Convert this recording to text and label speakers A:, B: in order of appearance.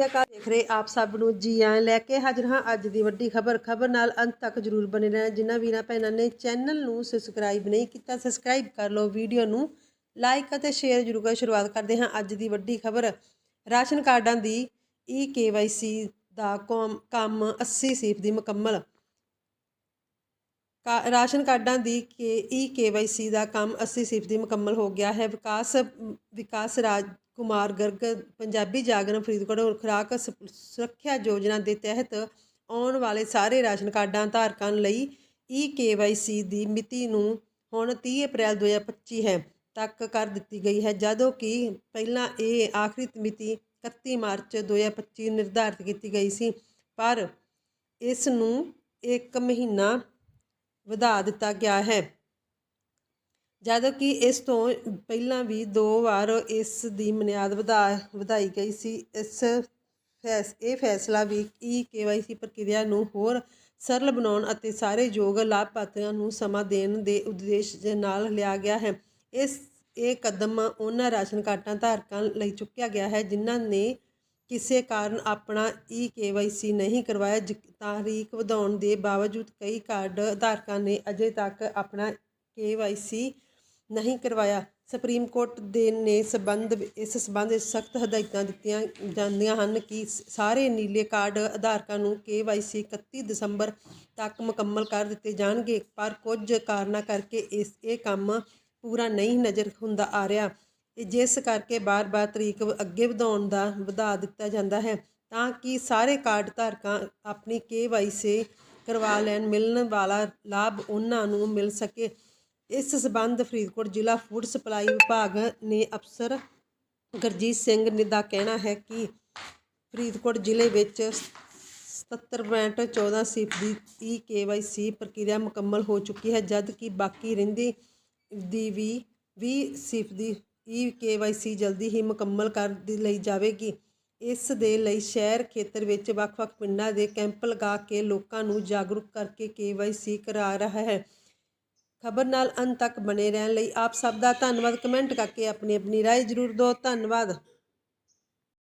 A: ਸ੍ਰੀ ਅਕਾਲ ਦੇਖ ਰਹੇ ਆਪ ਸਭ ਨੂੰ ਜੀ ਆਇਆਂ ਲੈ ਕੇ ਹਾਜ਼ਰ ਹਾਂ। ਅੱਜ ਦੀ ਵੱਡੀ ਖਬਰ ਖਬਰ ਨਾਲ ਅੰਤ ਤੱਕ ਜਰੂਰ ਬਣੇ ਰਹਿਣਾ। ਜਿਨ੍ਹਾਂ ਵੀਰਾਂ ਭੈਣਾਂ ਨੇ ਚੈਨਲ ਨੂੰ ਸਬਸਕ੍ਰਾਈਬ ਨਹੀਂ ਕੀਤਾ ਸਬਸਕ੍ਰਾਈਬ ਕਰ ਲਓ। ਵੀਡੀਓ ਨੂੰ ਲਾਈਕ ਅਤੇ ਸ਼ੇਅਰ ਜਰੂਰ ਕਰ। ਸ਼ੁਰੂਆਤ ਕਰਦੇ ਹਾਂ ਅੱਜ ਦੀ ਵੱਡੀ ਖਬਰ। ਰਾਸ਼ਨ ਕਾਰਡਾਂ ਦੀ ਈ ਕੇਵਾਈਸੀ ਦਾ ਕੌਮ- ਕੰਮ 80% ਦੀ ਮੁਕੰਮਲ। ਰਾਸ਼ਨ ਕਾਰਡਾਂ ਦੀ ਕੇ ਈ ਕੇਵਾਈਸੀ ਦਾ ਕੰਮ 80% ਮੁਕੰਮਲ ਹੋ ਗਿਆ ਹੈ। ਵਿਕਾਸ ਵਿਕਾਸ ਰਾਜ ਕੁਮਾਰ ਗਰਗ, ਪੰਜਾਬੀ ਜਾਗਰਣ ਫਰੀਦਕੋਟ ਹੋਰ ਖੁਰਾਕ ਸ- ਸੁਰੱਖਿਆ ਯੋਜਨਾ ਦੇ ਤਹਿਤ ਆਉਣ ਵਾਲੇ ਸਾਰੇ ਰਾਸ਼ਨ ਕਾਰਡਾਂ ਧਾਰਕਾਂ ਲਈ ਈ ਕੇਵਾਈਸੀ ਦੀ ਮਿਤੀ ਨੂੰ ਹੁਣ 30 ਅਪ੍ਰੈਲ 2025 ਹੈ ਤੱਕ ਕਰ ਦਿੱਤੀ ਗਈ ਹੈ, ਜਦੋਂ ਕਿ ਪਹਿਲਾਂ ਇਹ ਆਖਰੀ ਮਿਤੀ 31 ਮਾਰਚ 2025 ਨਿਰਧਾਰਿਤ ਕੀਤੀ ਗਈ ਸੀ, ਪਰ ਇਸ ਨੂੰ ਇੱਕ ਮਹੀਨਾ ਵਧਾ ਦਿੱਤਾ ਗਿਆ ਹੈ। ਜਦੋਂ ਕਿ ਇਸ ਤੋਂ ਪਹਿਲਾਂ ਵੀ ਦੋ ਵਾਰ ਇਸ ਦੀ ਮਨਿਆਦ ਵਧਾ, ਵਧਾਈ ਗਈ ਸੀ, ਇਸ ਫੈਸ, ਇਹ ਫੈਸਲਾ ਵੀ ਈ ਕੇਵਾਈਸੀ ਪ੍ਰਕਿਰਿਆ ਨੂੰ ਹੋਰ ਸਰਲ ਬਣਾਉਣ ਅਤੇ ਸਾਰੇ ਯੋਗ ਲਾਭਪਾਤਰੀਆਂ ਨੂੰ ਸਮਾਂ ਦੇਣ ਦੇ ਉਦੇਸ਼ ਦੇ ਨਾਲ ਲਿਆ ਗਿਆ ਹੈ। ਇਸ, ਇਹ ਕਦਮ ਉਹਨਾਂ ਰਾਸ਼ਨ ਕਾਰਡਾਂ ਧਾਰਕਾਂ ਲਈ ਚੁੱਕਿਆ ਗਿਆ ਹੈ, ਜਿਨ੍ਹਾਂ ਨੇ ਕਿਸੇ ਕਾਰਨ ਆਪਣਾ ਈ ਕੇਵਾਈਸੀ ਨਹੀਂ ਕਰਵਾਇਆ, ਜ- ਤਾਰੀਖ ਵਧਾਉਣ ਦੇ ਬਾਵਜੂਦ ਕਈ ਕਾਰਡ ਧਾਰਕਾਂ ਨੇ ਅਜੇ ਤੱਕ ਆਪਣਾ ਕੇਵਾਈਸੀ ਨਹੀਂ ਕਰਵਾਇਆ। ਸੁਪਰੀਮ ਕੋਰਟ ਦੇ ਨੇ ਸਬੰਧ ਇਸ ਸਬੰਧ ਵਿੱਚ ਸਖਤ ਹਦਾਇਤਾਂ ਦਿੱਤੀਆਂ ਜਾਂਦੀਆਂ ਹਨ ਕਿ ਸਾਰੇ ਨੀਲੇ ਕਾਰਡ ਆਧਾਰਕਾਂ ਨੂੰ ਕੇਵਾਈਸੀ 31 ਦਸੰਬਰ ਤੱਕ ਮੁਕੰਮਲ ਕਰ ਦਿੱਤੇ ਜਾਣਗੇ, ਪਰ ਕੁਝ ਕਾਰਨਾਂ ਕਰਕੇ ਇਸ, ਇਹ ਕੰਮ ਪੂਰਾ ਨਹੀਂ ਨਜ਼ਰ ਹੁੰਦਾ ਆ ਰਿਹਾ। ਇਹ ਜਿਸ ਕਰਕੇ ਬਾਰ-ਬਾਰ ਤਰੀਕ ਅੱਗੇ ਵਧਾਉਣ ਦਾ ਵਧਾ ਦਿੱਤਾ ਜਾਂਦਾ ਹੈ, ਤਾਂ ਕਿ ਸਾਰੇ ਕਾਰਡ ਧਾਰਕਾਂ ਆਪਣੀ ਕੇਵਾਈਸੀ ਕਰਵਾ ਲੈਣ, ਮਿਲਣ ਵਾਲਾ ਲਾਭ ਉਹਨਾਂ ਨੂੰ ਮਿਲ ਸਕੇ। ਇਸ ਸਬੰਧ ਫਰੀਦਕੋਟ ਜ਼ਿਲ੍ਹਾ ਫੂਡ ਸਪਲਾਈ ਵਿਭਾਗ ਨੇ ਅਫਸਰ ਗੁਰਜੀਤ ਸਿੰਘ ਨੇ ਦਾ ਕਹਿਣਾ ਹੈ ਕਿ ਫਰੀਦਕੋਟ ਜ਼ਿਲ੍ਹੇ ਵਿੱਚ 77.14 ਸੀਫ ਦੀ ਈ ਕੇਵਾਈਸੀ ਪ੍ਰਕਿਰਿਆ ਮੁਕੰਮਲ ਹੋ ਚੁੱਕੀ ਹੈ ਜਦ ਕਿ ਬਾਕੀ ਰਹਿੰਦੀ ਦੀ ਵੀ 20 ਸਿਫ ਦੀ ਈ ਕੇਵਾਈਸੀ ਜਲਦੀ ਹੀ ਮੁਕੰਮਲ ਕਰ ਦੀ ਲਈ ਜਾਵੇਗੀ। ਇਸ ਦੇ ਲਈ ਸ਼ਹਿਰ ਖੇਤਰ ਵਿੱਚ ਵੱਖ-ਵੱਖ ਪਿੰਡਾਂ ਦੇ ਕੈਂਪ ਲਗਾ ਕੇ ਲੋਕਾਂ ਨੂੰ ਜਾਗਰੂਕ ਕਰਕੇ ਕੇਵਾਈਸੀ ਕਰਾ ਰਿਹਾ ਹੈ। ਖਬਰ ਨਾਲ ਅੰਤ ਤੱਕ ਬਣੇ ਰਹਿਣ ਲਈ ਆਪ ਸਭ ਦਾ ਧੰਨਵਾਦ। ਕਮੈਂਟ ਕਰਕੇ ਆਪਣੀ ਆਪਣੀ ਰਾਏ ਜ਼ਰੂਰ ਦਿਓ। ਧੰਨਵਾਦ।